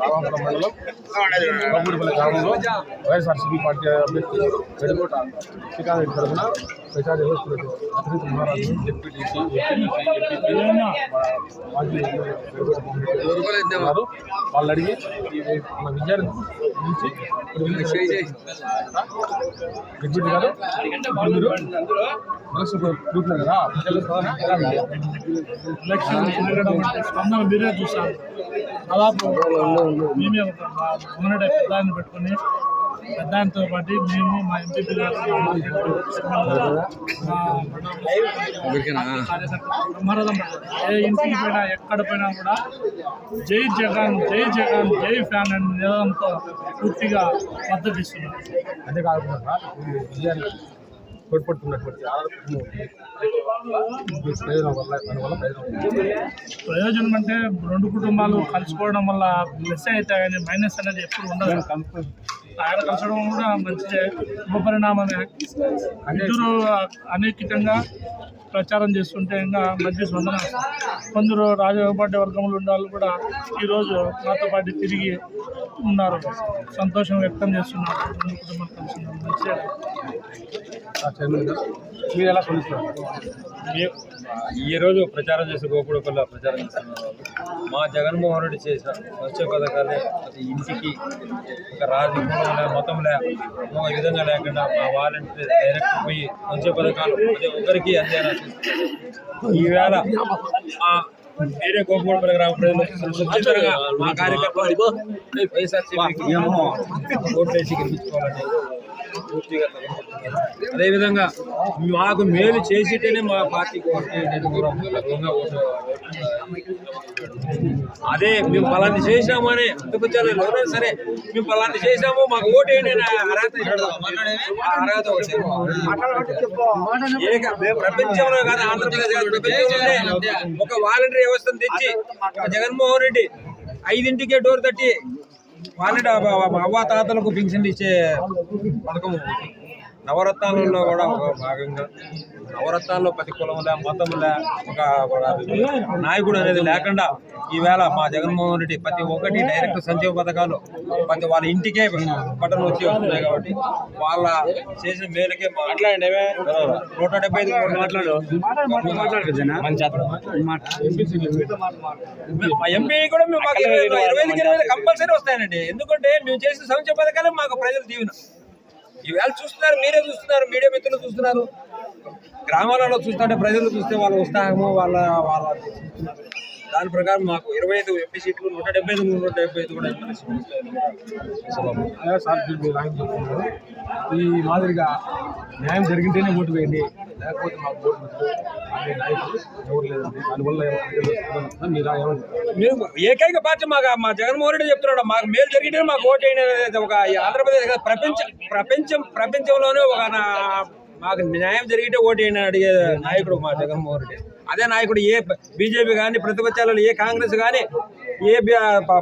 రామాపురం మండలం గ్రామంలో వైఎస్ఆర్సీపీ పార్టీ అభ్యర్థి శ్రీకాంత్ తరఫున అతిథి మహారాజు ఉన్నారు వాళ్ళు అడిగి మన విద్యార్థి నుంచి డిప్యూటీ గారు మీరు మనసు కూర్చున్నారు కదా ఎలక్షన్ స్పందన మీరే చూసారు దాదాపు మేమే ఒక మా మొన్నటి పెద్ద ఆయన పెట్టుకుని పెద్ద ఆయనతో పాటు మేము మా ఎంపీపీ బ్రహ్మరథం ఏ ఇంటికి పోయినా ఎక్కడ పోయినా కూడా జై జగన్ జై జగన్ జై ఫ్యాన్ అనే నినాదంతో పూర్తిగా మద్దతు ఇస్తున్నారు అంతేకాకుండా తోడ్పడుతున్నటువంటి ఆరోగ్యము మీ ప్రయోజనం వల్ల దానివల్ల ప్రయోజనం ఉంది. ప్రయోజనం అంటే రెండు కుటుంబాలు కలుసుకోవడం వల్ల ప్లస్ అయితే కానీ మైనస్ అనేది ఎప్పుడు ఉండదు ఆయన కలసడం కూడా మంచిదే. శుభపరిణామమే ఇద్దరు అనేకితంగా ప్రచారం చేస్తుంటే ఇంకా మంచి స్పందన. కొందరు రాజపాటి వర్గంలో ఉన్న వాళ్ళు కూడా ఈరోజు మాతో పాటు తిరిగి ఉన్నారు. సంతోషం వ్యక్తం చేస్తున్నారు. రెండు కుటుంబాలు కలిసి గారు మీరు ఎలా ఈ- ఈరోజు ప్రచారం చేసే గోకుడుపల్లి ప్రచారం చేస్తున్న వాళ్ళు. మా జగన్మోహన్ రెడ్డి చేసిన వచ్చే పథకాలే ప్రతి ఇంటికి ఒక రాజకీయంలో మతంలో ఒక విధంగా లేకుండా మా వాలంటీర్ డైరెక్ట్ పోయి వచ్చే పథకాలు ప్రతి ఒక్కరికి అందేలా. ఈవేళ వేరే గోకుడుపల్లి గ్రామ ప్రజలు మా కార్యకర్తలు. వైఎస్ఆర్సీపీకి ఓట్లు వేసి గెలిపించుకోవాలని పూర్తిగా తలపెడుతున్నారు. అదేవిధంగా మాకు మేలు చేసితేనే మా పార్టీకి ఓటు అనేది అదే మేము పలాంటి చేసామని అంతకొచ్చారు ఎవరైనా సరే మేము పలాంటి చేసినాము మాకు ఓటు వేయండి అర్హత అర్హత ప్రపంచంలో కానీ ఆంధ్రప్రదేశ్ ప్రపంచంలోనే ఒక వాలంటీర్ వ్యవస్థను తెచ్చి జగన్మోహన్ రెడ్డి ఐదింటికే డోర్ తట్టి వాలంటీర్ అవ్వ తాతలకు పింఛన్లు ఇచ్చే పథకం నవరత్నాలలో కూడా ఒక భాగంగా నవరత్నాల్లో ప్రతి కులంలో మతంలో ఒక నాయకుడు అనేది లేకుండా ఈవేళ మా జగన్మోహన్ రెడ్డి ప్రతి ఒక్కటి డైరెక్ట్ సంక్షేమ పథకాలు ప్రతి వాళ్ళ ఇంటికే బట్టలు వచ్చి వస్తున్నాయి కాబట్టి వాళ్ళ చేసిన మేలకే మా నూట డెబ్బై ఐదు మాట్లాడు. మా ఎంపీ కూడా మేము ఇరవై ఐదు కంపల్సరీ వస్తాయండి. ఎందుకంటే మేము చేసిన సంక్షేమ పథకాలే మాకు ప్రజలు దీవెన. ఈవేళ చూస్తున్నారు మీరే చూస్తున్నారు మీడియా మిత్రులు చూస్తున్నారు. గ్రామాలలో చూస్తుంటే ప్రజలు చూస్తే వాళ్ళ ఉత్సాహము వాళ్ళ వాళ్ళ చూస్తున్నారు దాని ప్రకారం మాకు ఇరవై ఐదు ఎంపీ సీట్లు నూట డెబ్బై ఐదు నూట డెబ్బై ఐదు కూడా సార్ ఈ మాదిరిగా న్యాయం జరిగింటేనే ఓటు వేయండి. లేకపోతే మాకు ఓటు అనే నాయకులు ఎవరు లేదండి దానివల్ల ప్రజలు మీరు మేము ఏకైక పార్టీ మాకు మా జగన్మోహన్ రెడ్డి చెప్తున్నాడు. మాకు మేలు జరిగితే మాకు ఓటు అయినది ఒక ఆంధ్రప్రదేశ్ కాదు, ప్రపంచం ప్రపంచం ప్రపంచంలోనే ఒక నా- మాకు న్యాయం జరిగితే ఓటు వేయండి అడిగే నాయకుడు మా జగన్మోహన్ రెడ్డి. అదే నాయకుడు ఏ బీజేపీ కానీ ప్రతిపక్షాలు ఏ కాంగ్రెస్ కానీ ఏ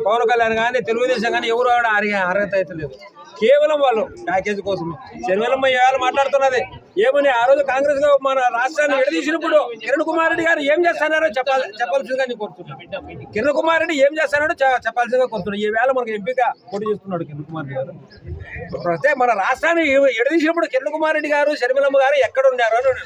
పవన్ కళ్యాణ్ కానీ తెలుగుదేశం కానీ ఎవరు అడిగే అర్హత అయితే లేదు. కేవలం వాళ్ళు. ప్యాకేజ్ కోసమే. శర్మిలమ్మ ఇవాళ మాట్లాడుతున్నది. ఏమని ఆ రోజు కాంగ్రెస్గా మన రాష్ట్రాన్ని విడదీసినప్పుడు కిరణ్ కుమార్ రెడ్డి గారు ఏం చేస్తున్నారో చెప్పాలి చెప్పాల్సిందిగా నేను కోరుతున్నాను. కిరణ్ కుమార్ రెడ్డి ఏం చేస్తున్నాడో చెప్పాల్సిందిగా కోరుతున్నాడు ఈ వేళ మనకు ఎంపీగా పోటీ చేస్తున్నాడు కిరణ్ కుమార్ రెడ్డి గారు. అయితే మన రాష్ట్రాన్ని ఎడదీసినప్పుడు కిరణ్ కుమార్ రెడ్డి గారు శర్మిలమ్మ గారు ఎక్కడ ఉన్నారు అని